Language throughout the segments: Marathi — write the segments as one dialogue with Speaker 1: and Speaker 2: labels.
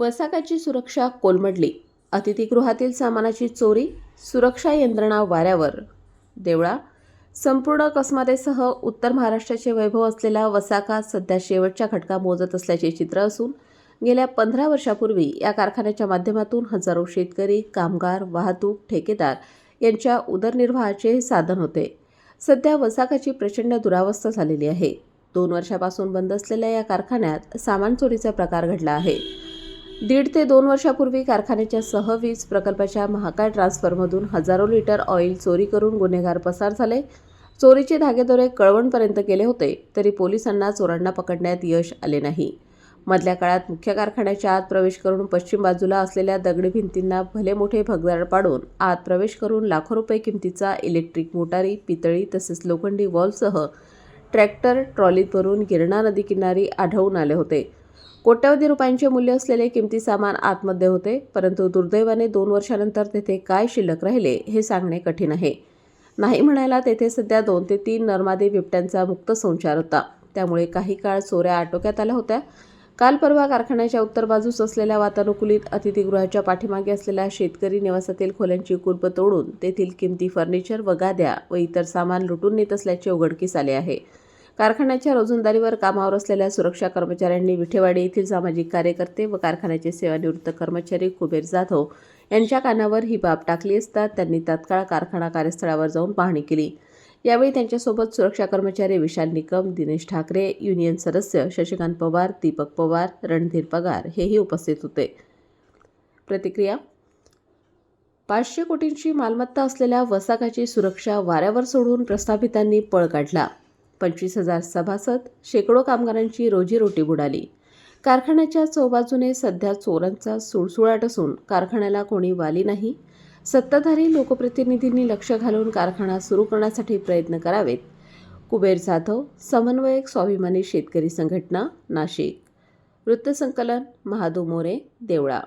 Speaker 1: वसाकाची सुरक्षा कोलमडली. अतिथीगृहातील सामानाची चोरी सुरक्षा यंत्रणा वाऱ्यावर. देवळा संपूर्ण कसमातेसह उत्तर महाराष्ट्राचे वैभव असलेला वसाका सध्या शेवटच्या घटका मोजत असल्याचे चित्र असून गेल्या पंधरा वर्षापूर्वी या कारखान्याच्या माध्यमातून हजारो शेतकरी कामगार वाहतूक ठेकेदार यांच्या उदरनिर्वाहाचे साधन होते. सध्या वसाकाची प्रचंड दुरावस्था झालेली आहे. दोन वर्षापासून बंद असलेल्या या कारखान्यात सामान चोरीचा प्रकार घडला आहे. दीड ते दोन वर्षापूर्वी कारखान्याच्या सहवीज प्रकल्पाच्या महाकाय ट्रान्सफरमधून हजारो लिटर ऑइल चोरी करून गुन्हेगार पसार झाले. चोरीचे धागेदोरे कळवणपर्यंत केले होते तरी पोलिसांना चोरांना पकडण्यात यश आले नाही. मधल्या काळात मुख्य कारखान्याच्या आत प्रवेश करून पश्चिम बाजूला असलेल्या दगडी भिंतींना भले मोठे भगदाड पाडून आत प्रवेश करून लाखो रुपये किमतीचा इलेक्ट्रिक मोटारी पितळी तसेच लोखंडी वॉल्वसह ट्रॅक्टर ट्रॉलीत भरून गिरणा नदी किनारी आढळून आले होते. कोट्यवधी रुपयांचे मूल्य असलेले किमती सामान आतमध्ये होते परंतु दुर्दैवाने दोन वर्षानंतर तेथे काय शिल्लक राहिले हे सांगणे कठीण आहे. नाही म्हणायला तेथे सध्या दोन ते तीन नर्मादी बिबट्यांचा मुक्त संचार होता. त्यामुळे काही काळ चोऱ्या आटोक्यात आल्या होत्या. काल परवा कारखान्याच्या उत्तर बाजूस असलेल्या वातानुकूलित अतिथीगृहाच्या पाठीमागे असलेल्या शेतकरी निवासातील खोल्यांची कुलप तोडून तेथील किमती फर्निचर व गाद्या व इतर सामान लुटून नेत असल्याचे उघडकीस आले आहे. कारखान्याच्या रोजंदारीवर कामावर असलेल्या सुरक्षा कर्मचाऱ्यांनी विठेवाडी येथील सामाजिक कार्यकर्ते व कारखान्याचे सेवानिवृत्त कर्मचारी कुबेर जाधव यांच्या कानावर ही बाब टाकली असता त्यांनी तात्काळ कारखाना कार्यस्थळावर जाऊन पाहणी केली. यावेळी त्यांच्यासोबत सुरक्षा कर्मचारी विशाल निकम दिनेश ठाकरे युनियन सदस्य शशिकांत पवार दीपक पवार रणधीर पगार हेही उपस्थित होते. प्रतिक्रिया? पाचशे कोटींची मालमत्ता असलेल्या वसाकाची सुरक्षा वाऱ्यावर सोडून प्रस्थापितांनी पळ काढला. पंचवीस हजार सभासद शेकडो कामगारांची रोजीरोटी बुडाली. कारखान्याच्या चौबाजूने सध्या चोरांचा सुळसुळाट असून कारखान्याला कोणी वाली नाही. सत्ताधारी लोकप्रतिनिधींनी लक्ष घालून कारखाना सुरू करण्यासाठी प्रयत्न करावेत. कुबेर जाधव समन्वयक स्वाभिमानी शेतकरी संघटना नाशिक. वृत्तसंकलन महादू मोरे देवळा.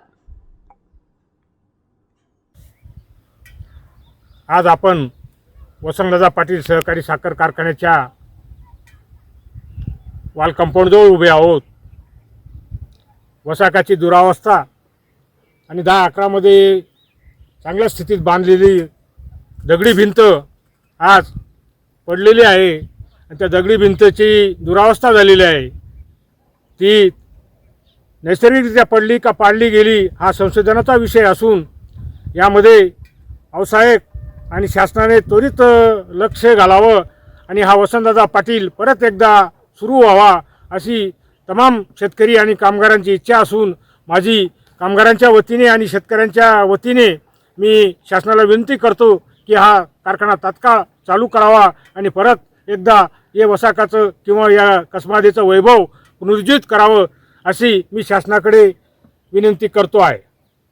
Speaker 2: आज आपण वसंतदादा पाटील सहकारी साखर कारखान्याच्या वाल कंपाऊंडजवळ उभे आहोत. वसाकाची दुरावस्था आणि दहा अकरामध्ये चांगल्या स्थितीत बांधलेली दगडी भिंत आज पडलेली आहे आणि त्या दगडी भिंतची दुरावस्था झालेली आहे. ती नैसर्गिकरित्या पडली का पाडली गेली हा संशोधनाचा विषय असून यामध्ये अवसायक आणि शासनाने त्वरित लक्ष घालावं आणि हा वसंतदादा पाटील परत एकदा सुरू व्हावा अशी तमाम शेतकरी आणि कामगारांची इच्छा असून माझी कामगारांच्या वतीने आणि शेतकऱ्यांच्या वतीने मी शासनाला विनंती करतो की हा कारखाना तात्काळ चालू करावा आणि परत एकदा या वसाकाचं किंवा या कसमादेचं वैभव पुनरुज्जीत करावं अशी मी शासनाकडे विनंती करतो आहे.